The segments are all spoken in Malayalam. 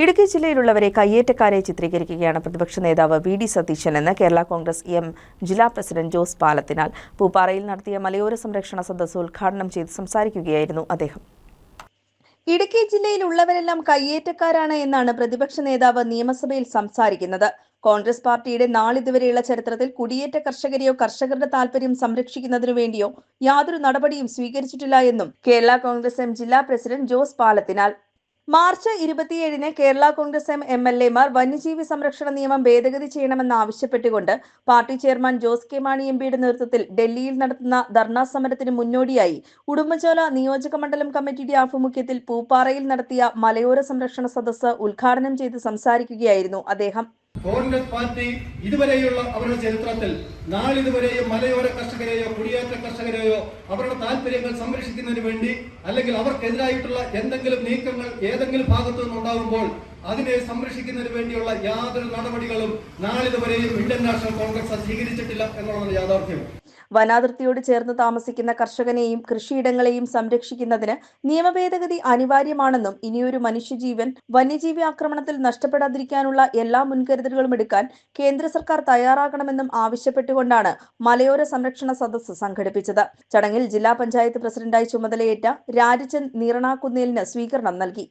ഇടുക്കി ജില്ലയിലുള്ളവരെ കയ്യേറ്റക്കാരെ ചിത്രീകരിക്കുകയാണ് പ്രതിപക്ഷ നേതാവ് വി ഡി സതീശൻ എന്ന് കേരള കോൺഗ്രസ് എം ജില്ലാ പ്രസിഡന്റ് ജോസ് പാലത്തിനാൽ. പൂപ്പാറയിൽ നടത്തിയ മലയോര സംരക്ഷണ സദസ്സ് ഉദ്ഘാടനം ചെയ്ത് സംസാരിക്കുകയായിരുന്നു അദ്ദേഹം. ഇടുക്കി ജില്ലയിലുള്ളവരെല്ലാം കയ്യേറ്റക്കാരാണ് എന്നാണ് പ്രതിപക്ഷ നേതാവ് നിയമസഭയിൽ സംസാരിക്കുന്നത്. കോൺഗ്രസ് പാർട്ടിയുടെ നാളിതുവരെയുള്ള ചരിത്രത്തിൽ കുടിയേറ്റ കർഷകരെയോ കർഷകരുടെ താൽപര്യം സംരക്ഷിക്കുന്നതിനു വേണ്ടിയോ യാതൊരു നടപടിയും സ്വീകരിച്ചിട്ടില്ല എന്നും കേരള കോൺഗ്രസ് എം ജില്ലാ പ്രസിഡന്റ് ജോസ് പാലത്തിനാൽ. മാർച്ച് ഇരുപത്തിയേഴിന് കേരള കോൺഗ്രസ് എം എം എൽ എമാർ വന്യജീവി സംരക്ഷണ നിയമം ഭേദഗതി ചെയ്യണമെന്ന് ആവശ്യപ്പെട്ടുകൊണ്ട് party chairman Jose K Mani M പിയുടെ നേതൃത്വത്തിൽ ഡൽഹിയിൽ നടത്തുന്ന ധർണാ സമരത്തിന് മുന്നോടിയായി ഉടുമ്പൻചോല നിയോജക മണ്ഡലം കമ്മിറ്റിയുടെ ആഭിമുഖ്യത്തിൽ പൂപ്പാറയിൽ നടത്തിയ മലയോര സംരക്ഷണ സദസ്സ് ഉദ്ഘാടനം ചെയ്ത് സംസാരിക്കുകയായിരുന്നു അദ്ദേഹം. കോൺഗ്രസ് പാർട്ടി ഇതുവരെയുള്ള അവരുടെ ചരിത്രത്തിൽ നാളിതുവരെയും മലയോര കർഷകരെയോ കുടിയേറ്റ കർഷകരെയോ അവരുടെ താല്പര്യങ്ങൾ സംരക്ഷിക്കുന്നതിന് വേണ്ടി അല്ലെങ്കിൽ അവർക്കെതിരായിട്ടുള്ള എന്തെങ്കിലും നീക്കങ്ങൾ ഏതെങ്കിലും ഭാഗത്തു നിന്നുണ്ടാകുമ്പോൾ അതിനെ സംരക്ഷിക്കുന്നതിന് വേണ്ടിയുള്ള യാതൊരു നടപടികളും നാളിതുവരെയും ഇന്ത്യൻ നാഷണൽ കോൺഗ്രസ് സ്വീകരിച്ചിട്ടില്ല എന്നുള്ളതാണ് യാഥാർത്ഥ്യം. വനാതിർത്തിയോട് ചേർന്ന് താമസിക്കുന്ന കർഷകനെയും കൃഷിയിടങ്ങളെയും സംരക്ഷിക്കുന്നതിന് നിയമഭേദഗതി അനിവാര്യമാണെന്നും ഇനിയൊരു മനുഷ്യജീവൻ വന്യജീവി ആക്രമണത്തിൽ നഷ്ടപ്പെടാതിരിക്കാനുള്ള എല്ലാ മുൻകരുതലുകളും എടുക്കാൻ കേന്ദ്ര സർക്കാർ തയ്യാറാകണമെന്നും ആവശ്യപ്പെട്ടുകൊണ്ടാണ് മലയോര സംരക്ഷണ സദസ് സംഘടിപ്പിച്ചത്. ചടങ്ങിൽ ജില്ലാ പഞ്ചായത്ത് പ്രസിഡന്റായി ചുമതലയേറ്റ രാജചന്ദ് നീറണാക്കുന്നേലിന് സ്വീകരണം നൽകി.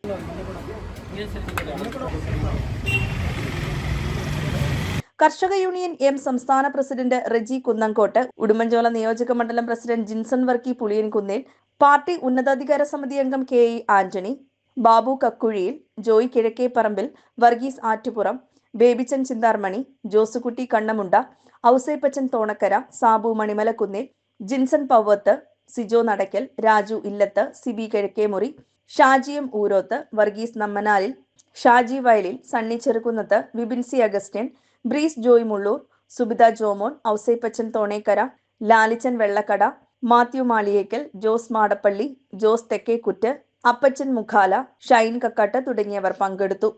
കർഷക യൂണിയൻ എം സംസ്ഥാന പ്രസിഡന്റ് റെജി കുന്നംകോട്ട് ഉടുമ്പൻചോല നിയോജക മണ്ഡലം പ്രസിഡന്റ് ജിൻസൺ വർക്കി പുളിയൻകുന്നേൽ പാർട്ടി ഉന്നതാധികാര സമിതി അംഗം K E Antony Babu Kakkuzhiyil Joy Kizhakkeparambil Varghese Attupuram Babychan Chintharmani Josekutty Kannamunda Ouseppachan Thonakkara Sabu Manimalakunnil Jinson Pavvathu Sijo Nadackal Raju Illathu Sibi Kizhakkemuri Shajiyam Oorothu Varghese Nammanalil Shaji Vayalil Sunny Cherukunnathu Vipin C Augustine Brees Joy Mullur Subitha Jomon Ouseppachan Thonekkara Lalichan Vellakkada Mathew Maliyekkal Jose Madappally Jose Thekkekuttu Appachan Mukhala Shine Kakkattu തുടങ്ങിയവർ പങ്കെടുത്തു.